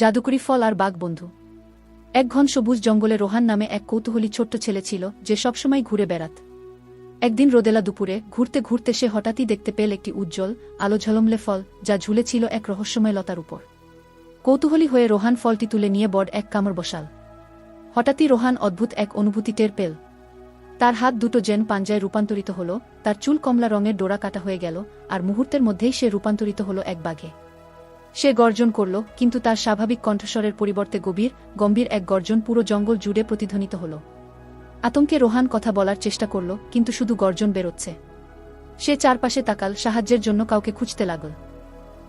জাদুকরি ফল আর বাঘ, বন্ধু। এক ঘন সবুজ জঙ্গলে রোহান নামে এক কৌতূহলী ছোট্ট ছেলে ছিল, যে সবসময় ঘুরে বেড়াত। একদিন রোদেলা দুপুরে ঘুরতে ঘুরতে সে হঠাৎই দেখতে পেল একটি উজ্জ্বল, আলো ঝলমলে ফল, যা ঝুলেছিল এক রহস্যময় লতার উপর। কৌতূহলী হয়ে রোহান ফলটি তুলে নিয়ে বড এক কামড় বসাল। হঠাৎই রোহান অদ্ভুত এক অনুভূতি টের পেল। তার হাত দুটো জেন পাঞ্জায় রূপান্তরিত হল, তার চুল কমলা রঙের ডোরা কাটা হয়ে গেল, আর মুহূর্তের মধ্যেই সে রূপান্তরিত হল এক বাঘে। সে গর্জন করল, কিন্তু তার স্বাভাবিক কণ্ঠস্বরের পরিবর্তে গভীর, গম্ভীর এক গর্জন পুরো জঙ্গল জুড়ে প্রতিধ্বনিত হল। আতঙ্কে রোহান কথা বলার চেষ্টা করল, কিন্তু শুধু গর্জন বেরোচ্ছে। সে চারপাশে তাকাল, সাহায্যের জন্য কাউকে খুঁজতে লাগল।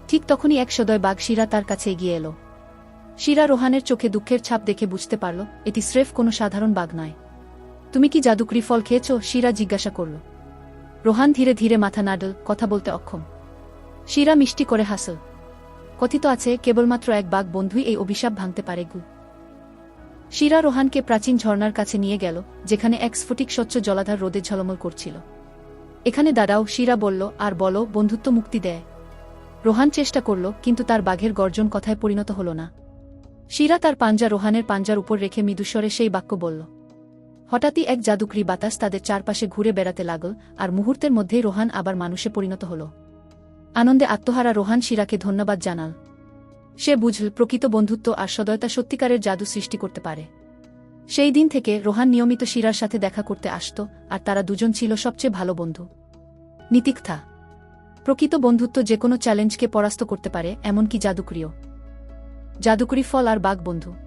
ঠিক তখনই এক সদয় বাঘ শিরা তার কাছে এগিয়ে এলো। শিরা রোহানের চোখে দুঃখের ছাপ দেখে বুঝতে পারল, এটি স্রেফ কোনো সাধারণ বাঘ নয়। তুমি কি জাদুকরি ফল খেয়েছ? শিরা জিজ্ঞাসা করল। রোহান ধীরে ধীরে মাথা নাডল, কথা বলতে অক্ষম। শিরা মিষ্টি করে হাসল। কথিত আছে, কেবলমাত্র এক বাঘ বন্ধুই এই অভিশাপ ভাঙতে পারে গু। শিরা রোহানকে প্রাচীন ঝর্ণার কাছে নিয়ে গেল, যেখানে এক স্ফটিক স্বচ্ছ জলাধার রোদে ঝলমল করছিল। এখানে দাদাও শিরা বলল, আর বলো, বন্ধুত্ব মুক্তি দেয়। রোহান চেষ্টা করল, কিন্তু তার বাঘের গর্জন কথায় পরিণত হল না। শিরা তার পাঞ্জা রোহানের পাঞ্জার উপর রেখে মৃদুস্বরে সেই বাক্য বলল, হঠাৎই এক জাদুকরি বাতাস তাদের চারপাশে ঘুরে বেড়াতে লাগল, আর মুহূর্তের মধ্যেই রোহান আবার মানুষে পরিণত হল। আনন্দে আত্মহারা রোহান শিরাকে ধন্যবাদ জানাল। সে বুঝল, প্রকৃত বন্ধুত্ব আর সদয়তা সত্যিকারের জাদু সৃষ্টি করতে পারে। সেই দিন থেকে রোহান নিয়মিত শিরার সাথে দেখা করতে আসত আর তারা দুজন ছিল সবচেয়ে ভালো বন্ধু। নীতিকথা প্রকৃত বন্ধুত্ব যে কোনো চ্যালেঞ্জকে পরাস্ত করতে পারে, এমনকি জাদুকরিও। জাদুকরি ফল আর বাঘ বন্ধু।